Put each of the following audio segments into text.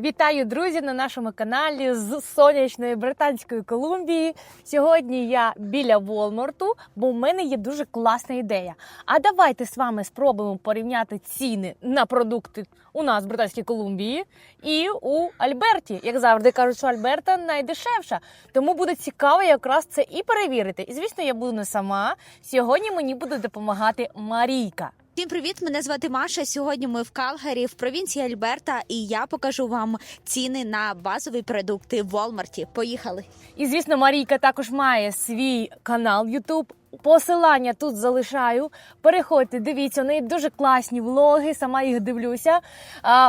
Вітаю, друзі, на нашому каналі з сонячної Британської Колумбії. Сьогодні я біля Волмарту, бо в мене є дуже класна ідея. А давайте з вами спробуємо порівняти ціни на продукти у нас в Британській Колумбії і у Альберті. Як завжди кажуть, що Альберта найдешевша. Тому буде цікаво якраз це і перевірити. І звісно, я буду не сама. Сьогодні мені буде допомагати Марійка. Всім привіт! Мене звати Маша. Сьогодні ми в Калгарі, в провінції Альберта, і я покажу вам ціни на базові продукти в Walmart. Поїхали! І звісно, Марійка також має свій канал YouTube. Посилання тут залишаю. Переходьте, дивіться, у неї дуже класні влоги. Сама їх дивлюся.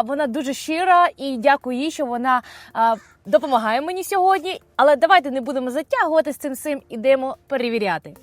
Вона дуже щира і дякую їй, що вона допомагає мені сьогодні. Але давайте не будемо затягувати з цим всім. Ідемо перевіряти.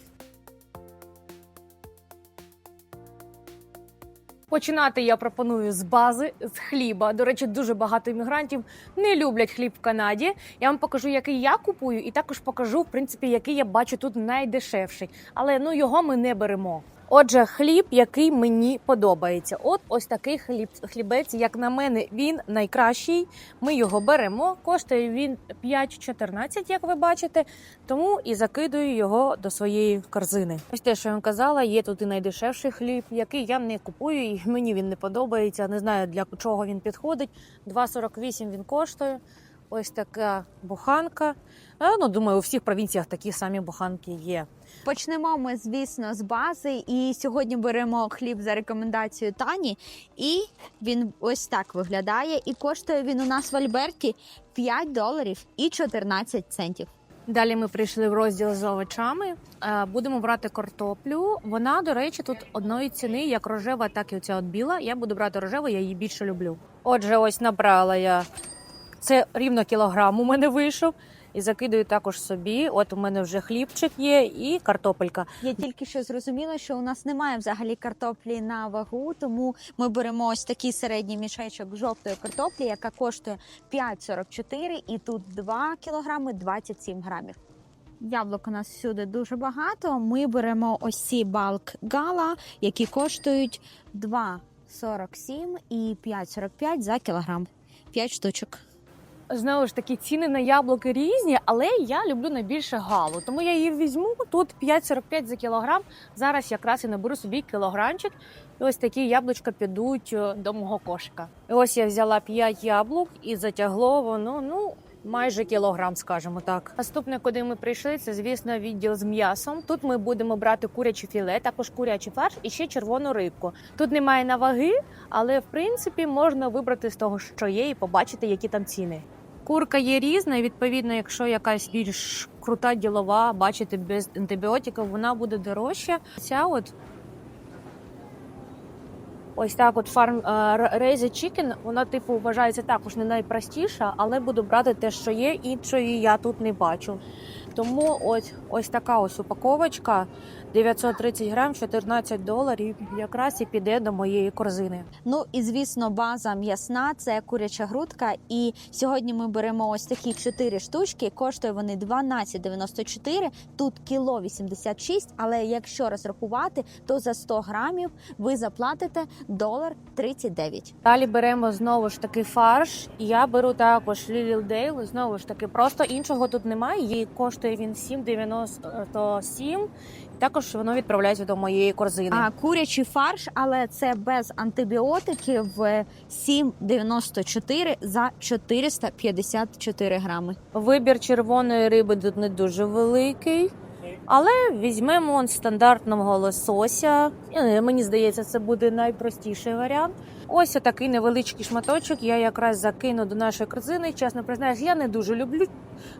Починати я пропоную з бази, з хліба. До речі, дуже багато іммігрантів не люблять хліб в Канаді. Я вам покажу, який я купую, і також покажу, в принципі, який я бачу тут найдешевший. Але ну його ми не беремо. Отже, хліб, який мені подобається. От ось такий хліб, хлібець, як на мене, він найкращий. Ми його беремо. Коштує він 5,14, як ви бачите. Тому і закидую його до своєї корзини. Ось те, що я вам казала, є тут і найдешевший хліб, який я не купую, і мені він не подобається. Не знаю для чого він підходить. 2,48 він коштує. Ось така буханка. Ну, думаю, у всіх провінціях такі самі буханки є. Почнемо ми, звісно, з бази. І сьогодні беремо хліб за рекомендацією Тані. І він ось так виглядає. І коштує він у нас в Альберті 5 доларів і 14 центів. Далі ми прийшли в розділ з овочами. Е, Будемо брати картоплю. Вона, до речі, тут одної ціни, як рожева, так і оця от біла. Я буду брати рожеву, я її більше люблю. Отже, ось набрала я це рівно кілограм у мене вийшов. І закидаю також собі. От у мене вже хлібчик є і картопелька. Я тільки що зрозуміла, що у нас немає взагалі картоплі на вагу, тому ми беремо ось такий середній мішечок жовтої картоплі, яка коштує 5,44 і тут 2 кілограми 27 грамів. Яблук у нас всюди дуже багато. Ми беремо ось ці балк гала, які коштують 2,47 і 5,45 за кілограм. 5 штучок. Знову ж таки, ціни на яблуки різні, але я люблю найбільше галу. Тому я її візьму. Тут 5,45 за кілограм. Зараз якраз і наберу собі кілограмчик. І ось такі яблучка підуть е, до мого кошика. І ось я взяла 5 яблук і затягло воно, ну. Майже кілограм, скажімо так. Наступне, куди ми прийшли, це звісно відділ з м'ясом. Тут ми будемо брати куряче філе, також курячий фарш і ще червону рибку. Тут немає на ваги, але в принципі можна вибрати з того, що є, і побачити, які там ціни. Курка є різна, і відповідно, якщо якась більш крута ділова, бачите, без антибіотиків, вона буде дорожча. Ця от ось так, от фарм Raised Chicken, вона типу вважається також не найпростіша, але буду брати те, що є, іншої я тут не бачу. Тому ось ось така ось упаковочка 930 грам, 14 доларів. Якраз і піде до моєї корзини. Ну і звісно, база м'ясна це куряча грудка. І сьогодні ми беремо ось такі 4 штучки. Коштує вони 12,94, Тут кіло 86, але якщо розрахувати, то за 100 грамів ви заплатите долар 39. Далі беремо знову ж таки фарш. Я беру також Лілілдейл. Знову ж таки, просто іншого тут немає. Її коштує він 7,97. Також воно відправляється до моєї корзини. А курячий фарш, але це без антибіотиків е, 7,94 за 454 грами. Вибір червоної риби тут не дуже великий. Але візьмемо он стандартного лосося. Е, Мені здається, це буде найпростіший варіант. Ось такий невеличкий шматочок. Я якраз закину до нашої корзини. Чесно признаюсь, я не дуже люблю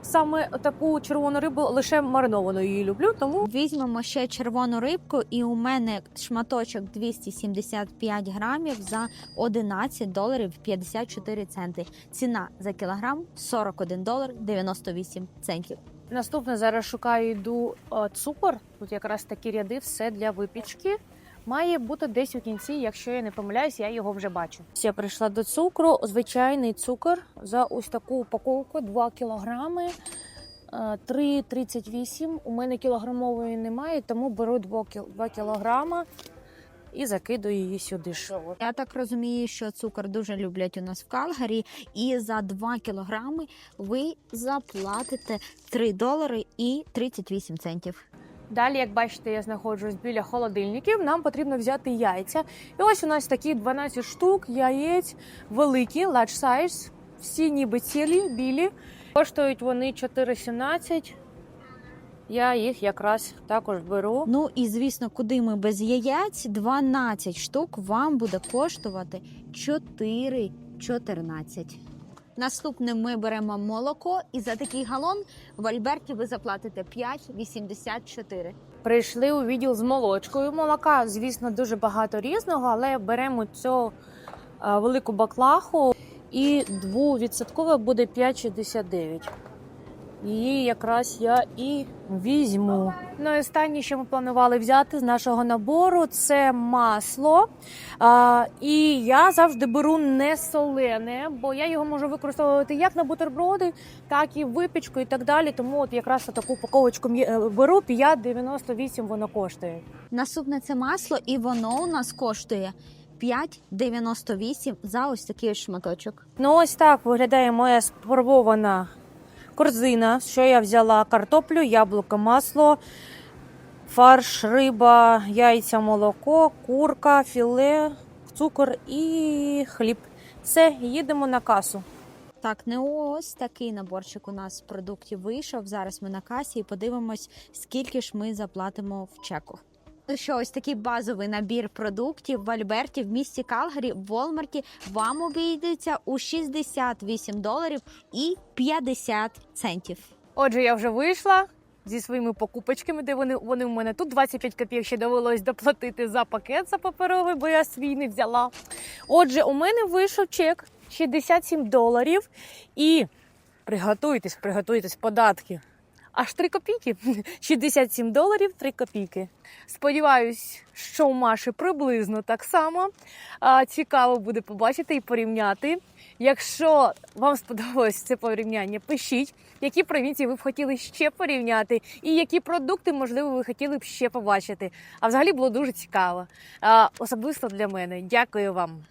саме таку червону рибу, лише мариновану її люблю. Тому Візьмемо ще червону рибку, і у мене шматочок 275 грамів за 11 доларів 54 центи. Ціна за кілограм 41 долар 98 центів. Наступне зараз шукаю йду е, цукор. Тут якраз такі ряди, все для випічки. Має бути десь у кінці, якщо я не помиляюсь, я його вже бачу. Я прийшла до цукру. Звичайний цукор за ось таку упаковку 2 кілограми. е, 3,38. У мене кілограмової немає, тому беру 2 кілограма. І закидую її сюди. Я так розумію, що цукор дуже люблять у нас в Калгарі, і за 2 кілограми ви заплатите 3 долари і 38 центів. Далі, як бачите, я знаходжусь біля холодильників. Нам потрібно взяти яйця. І ось у нас такі 12 штук яєць, великі, large size, всі ніби цілі, білі. Коштують вони 4,17. Я їх якраз також беру. Ну і звісно, куди ми без яєць, 12 штук вам буде коштувати 4,14. Наступним ми беремо молоко, і за такий галон в Альберті ви заплатите 5,84. Прийшли у відділ з молочкою. Молока, звісно, дуже багато різного, але беремо цю велику баклаху і двовідсоткове буде 5,69. Її якраз я і візьму. Ну і останнє, що ми планували взяти з нашого набору, це масло. А, і я завжди беру не солене, бо я його можу використовувати як на бутерброди, так і випічку і так далі. Тому от якраз таку упаковочку е, беру 5,98 воно коштує. Наступне це масло, і воно у нас коштує 5,98 за ось такий шматочок. Ну ось так виглядає моя спробована корзина. Що я взяла? Картоплю, яблуко, масло, фарш, риба, яйця, молоко, курка, філе, цукор і хліб. Все, їдемо на касу. Так, не ось такий наборчик у нас продуктів вийшов. Зараз ми на касі і подивимось, скільки ж ми заплатимо в чеку. Що ось такий базовий набір продуктів в Альберті в місті Калгарі в Волмарті вам обійдеться у 68 доларів і 50 центів. Отже, я вже вийшла зі своїми покупочками, де вони, вони в мене тут 25 копійок ще довелось доплатити за пакет за паперовий, бо я свій не взяла. Отже, у мене вийшов чек 67 доларів. І приготуйтесь, приготуйтесь податки. Аж 3 копійки. 67 доларів 3 копійки. Сподіваюсь, що у Маші приблизно так само. Цікаво буде побачити і порівняти. Якщо вам сподобалось це порівняння, пишіть, які провінції ви б хотіли ще порівняти, і які продукти, можливо, ви хотіли б ще побачити. А взагалі було дуже цікаво. Особисто для мене. Дякую вам.